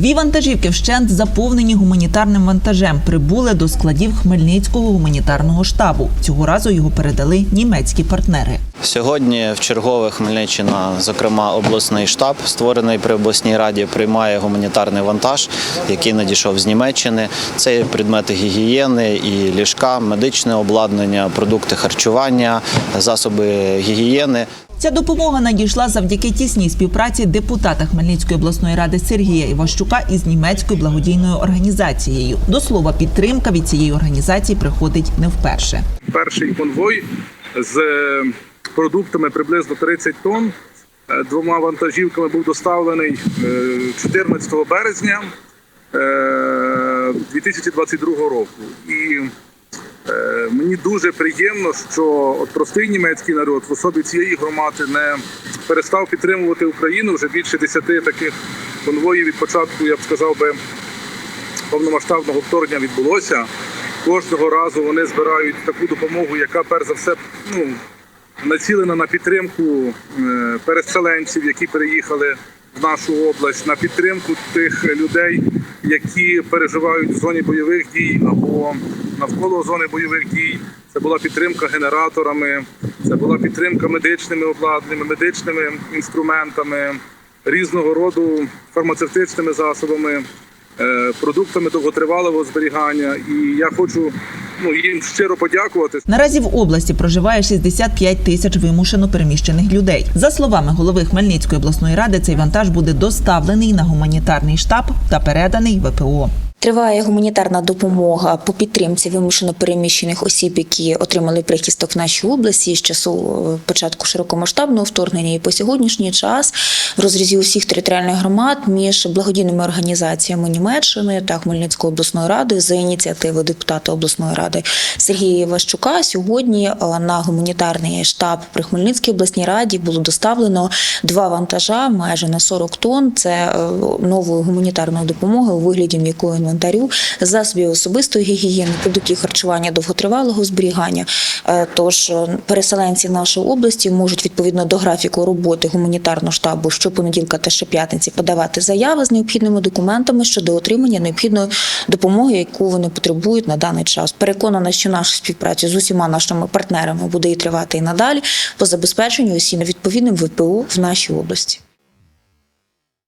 Дві вантажівки вщент заповнені гуманітарним вантажем. Прибули до складів Хмельницького гуманітарного штабу. Цього разу його передали німецькі партнери. Сьогодні в чергове Хмельниччина, зокрема обласний штаб, створений при обласній раді, приймає гуманітарний вантаж, який надійшов з Німеччини. Це предмети гігієни і ліжка, медичне обладнання, продукти харчування, засоби гігієни. Ця допомога надійшла завдяки тісній співпраці депутата Хмельницької обласної ради Сергія Іващука із німецькою благодійною організацією. До слова, підтримка від цієї організації приходить не вперше. перший конвой з е, продуктами приблизно 30 тонн. е, Двома вантажівками був доставлений е, 14 березня е, 2022 року. І мені дуже приємно, що от простий німецький народ в особі цієї громади не перестав підтримувати Україну вже більше 10 таких конвоїв від початку, я б сказав би, повномасштабного вторгнення відбулося. Кожного разу вони збирають таку допомогу, яка перш за все ну, націлена на підтримку е, переселенців, які переїхали в нашу область, на підтримку тих людей, які переживають в зоні бойових дій або навколо зони бойових дій. Це була підтримка генераторами, це була підтримка медичними обладнаннями, медичними інструментами, різного роду фармацевтичними засобами е, продуктами довготривалого зберігання. І я хочу ну, їм щиро подякувати. Наразі в області проживає 65 тисяч вимушено переміщених людей. За словами голови Хмельницької обласної ради, цей вантаж буде доставлений на гуманітарний штаб та переданий ВПО. Триває гуманітарна допомога по підтримці вимушено переміщених осіб, які отримали прихисток в нашій області з часу е, початку широкомасштабного вторгнення і по сьогоднішній час в розрізі усіх територіальних громад між благодійними організаціями Німеччини та Хмельницької обласної ради за ініціативи депутата обласної ради Сергія Іващука сьогодні е, на гуманітарний штаб при Хмельницькій обласній раді було доставлено два вантажа майже на 40 тонн. Це е, нової гуманітарної допомоги у вигляді м'якого інвентарю, засобів особистої гігієни, продуктів харчування довготривалого зберігання. Е, Тож е, переселенці нашої області можуть відповідно до графіку роботи гуманітарного штабу щопонеділка та щоп'ятниці подавати заяви з необхідними документами щодо отримання необхідної допомоги, яку вони потребують на даний час. Переконана, що наша співпраця з усіма нашими партнерами буде і тривати і надалі по забезпеченню усім відповідним ВПУ в нашій області.